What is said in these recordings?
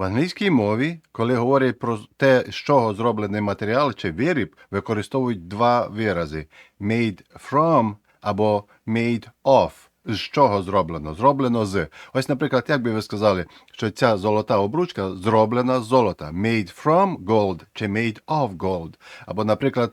В англійській мові, коли говорять про те, з чого зроблений матеріал чи виріб, використовують два вирази: made from або made of. З чого зроблено? Зроблено з. Ось, наприклад, як би ви сказали, що ця золота обручка зроблена з золота. Made from gold чи made of gold. Або, наприклад,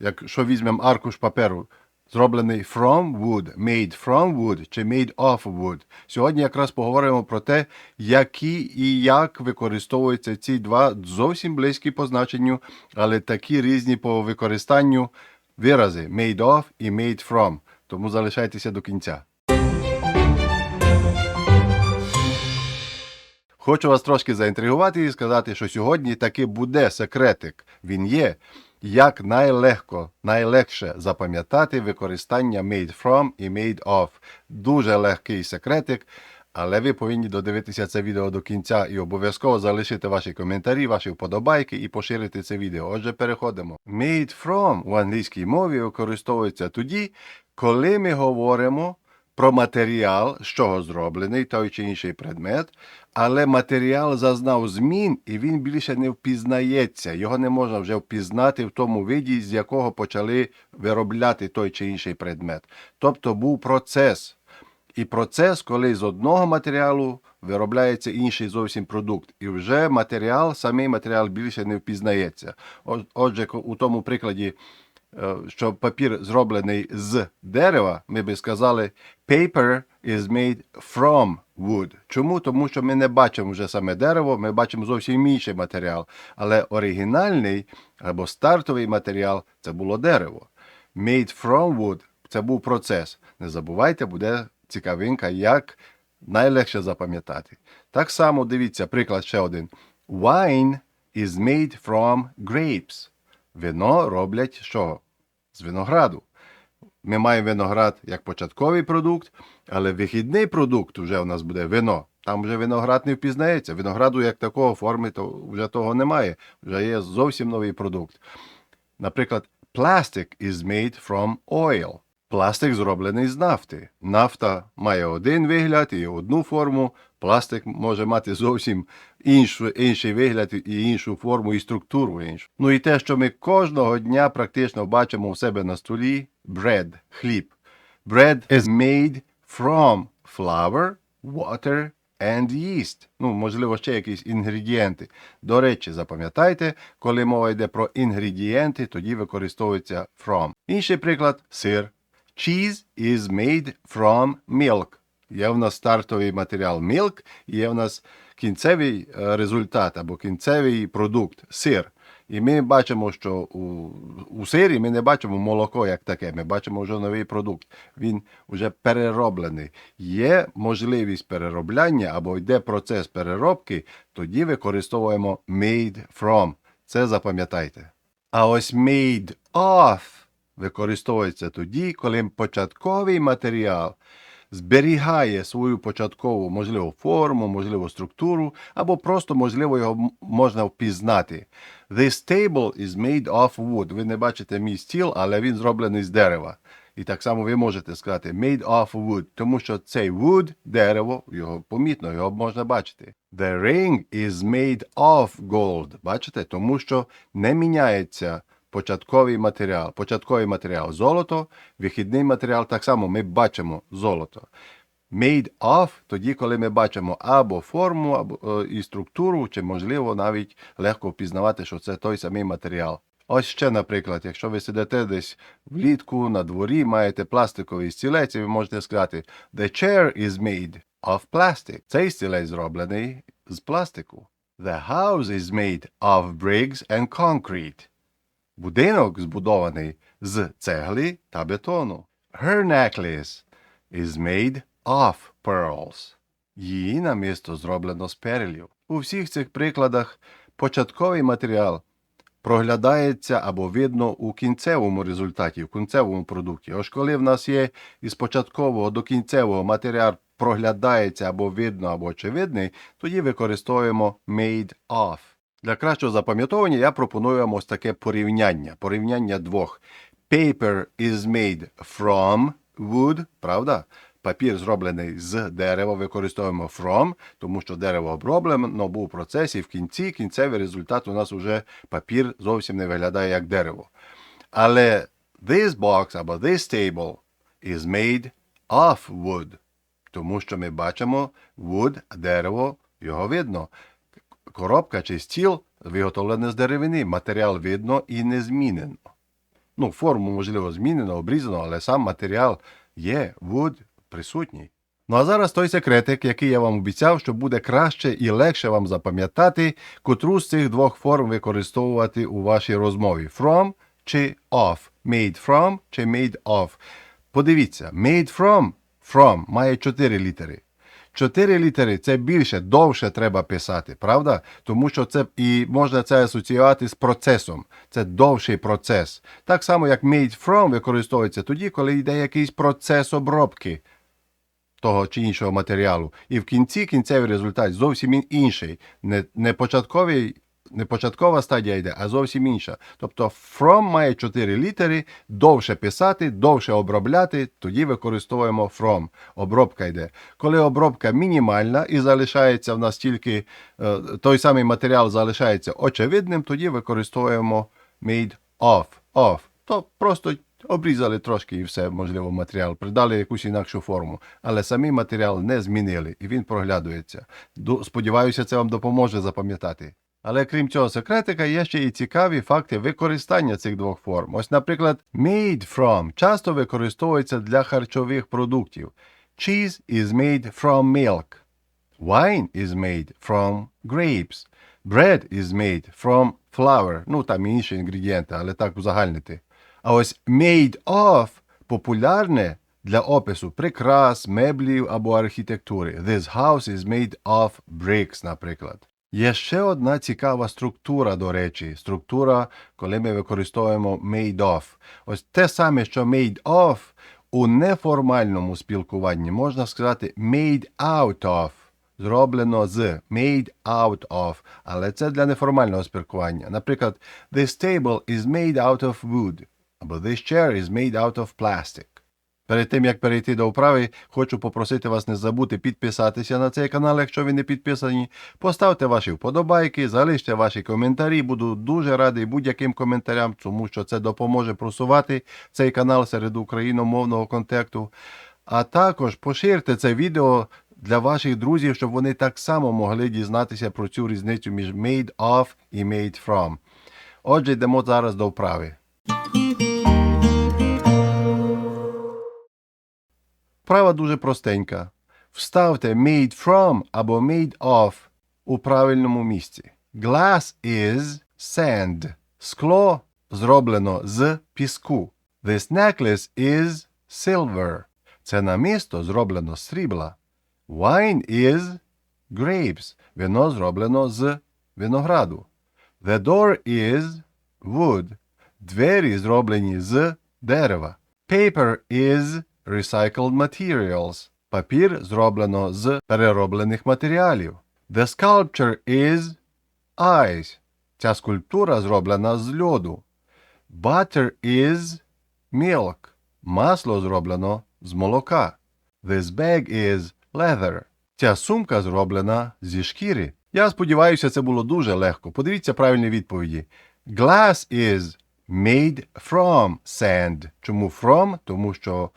якщо візьмемо аркуш паперу, зроблений from wood, made from wood чи made of wood. Сьогодні якраз поговоримо про те, які і як використовуються ці два зовсім близькі по значенню, але такі різні по використанню вирази made of і made from. Тому залишайтеся до кінця. Хочу вас трошки заінтригувати і сказати, що сьогодні таки буде секретик. Він є. Як найлегко, найлегше запам'ятати використання made from і made of. Дуже легкий секретик, але ви повинні додивитися це відео до кінця і обов'язково залишити ваші коментарі, ваші вподобайки і поширити це відео. Отже, переходимо. Made from в англійській мові використовується тоді, коли ми говоримо про матеріал, з чого зроблений той чи інший предмет, але матеріал зазнав змін і він більше не впізнається. Його не можна вже впізнати в тому виді, з якого почали виробляти той чи інший предмет. Тобто був процес. І процес, коли з одного матеріалу виробляється інший зовсім продукт, і вже матеріал, самий матеріал більше не впізнається. Отже, у тому прикладі, що папір зроблений з дерева, ми би сказали paper is made from wood. Чому? Тому що ми не бачимо вже саме дерево, ми бачимо зовсім інший матеріал. Але оригінальний або стартовий матеріал це було дерево. Made from wood це був процес. Не забувайте, буде цікавинка, як найлегше запам'ятати. Так само дивіться, приклад ще один. Wine is made from grapes. Вино роблять чого? З винограду. Ми маємо виноград як початковий продукт, але вихідний продукт вже у нас буде вино. Там вже виноград не впізнається. Винограду як такого форми то вже того немає. Вже є зовсім новий продукт. Наприклад, plastic is made from oil. Пластик зроблений з нафти. Нафта має один вигляд і одну форму. Пластик може мати зовсім іншу, інший вигляд і іншу форму, і структуру іншу. Ну і те, що ми кожного дня практично бачимо у себе на столі bread, хліб. Bread is made from flour, water and yeast. Ну, можливо, ще якісь інгредієнти. До речі, запам'ятайте, коли мова йде про інгредієнти, тоді використовується from. Інший приклад сир. Cheese is made from milk. Є в нас стартовий матеріал milk, і є в нас кінцевий е, результат або кінцевий продукт сир. І ми бачимо, що у, у сирі ми не бачимо молоко як таке, ми бачимо вже новий продукт. Він вже перероблений. Є можливість переробляння або йде процес переробки, тоді використовуємо made from. Це запам'ятайте. А ось made of використовується тоді, коли початковий матеріал зберігає свою початкову, можливо, форму, можливо, структуру, або просто, можливо, його можна впізнати. This table is made of wood. Ви не бачите мій стіл, але він зроблений з дерева. І так само ви можете сказати made of wood, тому що цей wood – дерево, його помітно, його можна бачити. The ring is made of gold. Бачите? Тому що не міняється початковий матеріал. Початковий матеріал золото, вихідний матеріал так само ми бачимо золото. Made of тоді, коли ми бачимо або форму, або е, і структуру, чи можливо навіть легко впізнавати, що це той самий матеріал. Ось ще, наприклад, якщо ви сидите десь влітку на дворі, маєте пластиковий стілець, і ви можете сказати The chair is made of plastic. Цей стілець зроблений з пластику. The house is made of bricks and concrete. Будинок збудований з цегли та бетону. Her necklace is made of pearls. Її намісто зроблено з перелів. У всіх цих прикладах початковий матеріал проглядається або видно у кінцевому результаті, в кінцевому продукті. Ось коли в нас є із початкового до кінцевого матеріал проглядається або видно, або очевидний, тоді використовуємо made of. Для кращого запам'ятовування я пропоную вам ось таке порівняння. Порівняння двох. Paper is made from wood, правда? Папір зроблений з дерева, використовуємо from, тому що дерево оброблено, був процес, і в кінці кінцевий результат у нас уже папір зовсім не виглядає як дерево. Але this box або this table is made of wood. Тому що ми бачимо wood, дерево, його видно. Коробка чи стіл виготовлений з деревини, матеріал видно і не змінено. Ну, форму, можливо, змінено, обрізано, але сам матеріал є, wood присутній. Ну а зараз той секретик, який я вам обіцяв, що буде краще і легше вам запам'ятати, котру з цих двох форм використовувати у вашій розмові: from чи of, made from чи made of. Подивіться, made from, from має чотири літери. Чотири літери це більше, довше треба писати, правда? Тому що це і можна це асоціювати з процесом. Це довший процес. Так само, як made from використовується тоді, коли йде якийсь процес обробки того чи іншого матеріалу. І в кінці кінцевий результат зовсім інший. Не, не початковий. Не початкова стадія йде, а зовсім інша. Тобто from має чотири літери, довше писати, довше обробляти, тоді використовуємо from. Обробка йде. Коли обробка мінімальна і залишається в нас тільки е, той самий матеріал залишається очевидним, тоді використовуємо made of. of. То просто обрізали трошки і все, можливо, матеріал, придали якусь інакшу форму. Але самий матеріал не змінили і він проглядується. Сподіваюся, це вам допоможе запам'ятати. Але крім цього секретика, є ще і цікаві факти використання цих двох форм. Ось, наприклад, made from часто використовується для харчових продуктів. Cheese is made from milk. Wine is made from grapes. Bread is made from flour. Ну, там інші інгредієнти, але так узагальнити. А ось made of популярне для опису прикрас, меблів або архітектури. This house is made of bricks, наприклад. Є ще одна цікава структура, до речі, структура, коли ми використовуємо made of. Ось те саме, що made of, у неформальному спілкуванні можна сказати made out of. Зроблено з made out of, але це для неформального спілкування. Наприклад, this table is made out of wood, або this chair is made out of plastic. Перед тим як перейти до вправи, хочу попросити вас не забути підписатися на цей канал, якщо ви не підписані. Поставте ваші вподобайки, залиште ваші коментарі. Буду дуже радий будь-яким коментарям, тому що це допоможе просувати цей канал серед україномовного контекту. А також поширте це відео для ваших друзів, щоб вони так само могли дізнатися про цю різницю між made of і made from. Отже, йдемо зараз до вправи. Вправа дуже простенька. Вставте made from або made of у правильному місці. Glass is sand. Скло зроблено з піску. This necklace is silver. Це намісто зроблено з срібла. Wine is grapes. Вино зроблено з винограду. The door is wood. Двері зроблені з дерева. Paper is recycled materials. Папір зроблено з перероблених матеріалів. The sculpture is ice. Ця скульптура зроблена з льоду. Butter is milk. Масло зроблено з молока. This bag is leather. Ця сумка зроблена зі шкіри. Я сподіваюся, це було дуже легко. Подивіться правильні відповіді. Glass is made from sand. Чому from? Тому що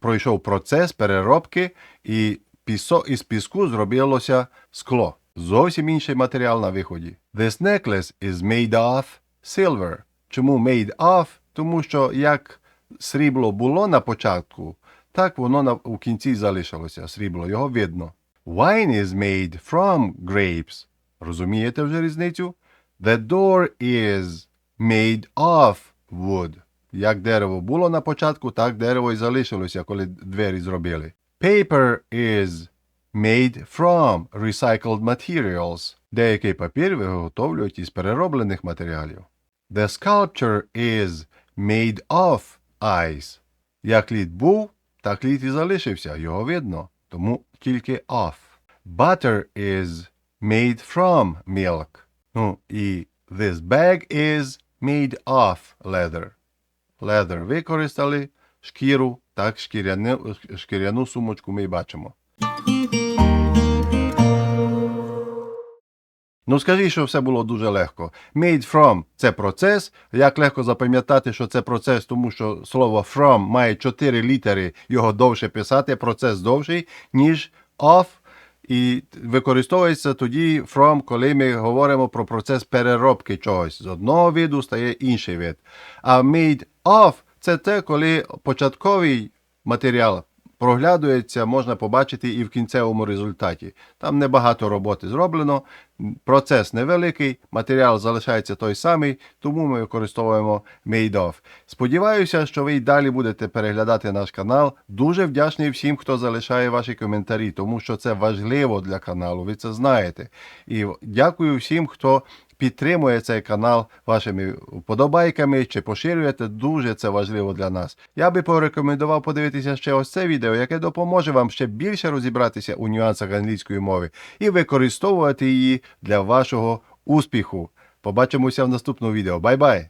пройшов процес переробки, і пісо, із піску зробилося скло. Зовсім інший матеріал на виході. This necklace is made of silver. Чому made of? Тому що як срібло було на початку, так воно на, у кінці залишилося. Срібло, його видно. Wine is made from grapes. Розумієте вже різницю? The door is made of wood. Як дерево було на початку, так дерево і залишилося, коли двері зробили. Paper is made from recycled materials. Деякий папір виготовлюють із перероблених матеріалів. The sculpture is made of ice. Як лід був, так лід і залишився, його видно, тому тільки of. Butter is made from milk. Ну і this bag is made of leather. Leather використали, шкіру Так, шкіряну, шкіряну сумочку ми бачимо. Ну скажіть, що все було дуже легко. Made from – це процес. Як легко запам'ятати, що це процес, тому що слово from має 4 літери, його довше писати, процес довший, ніж of. І використовується тоді from, коли ми говоримо про процес переробки чогось. З одного виду стає інший вид. А made of – це те, коли початковий матеріал проглядується, можна побачити і в кінцевому результаті. Там небагато роботи зроблено, процес невеликий, матеріал залишається той самий, тому ми використовуємо made of. Сподіваюся, що ви й далі будете переглядати наш канал. Дуже вдячний всім, хто залишає ваші коментарі, тому що це важливо для каналу, ви це знаєте. І дякую всім, хто підтримує цей канал вашими вподобайками чи поширюєте. Дуже це важливо для нас. Я би порекомендував подивитися ще ось це відео, яке допоможе вам ще більше розібратися у нюансах англійської мови і використовувати її для вашого успіху. Побачимося в наступному відео. Бай-бай!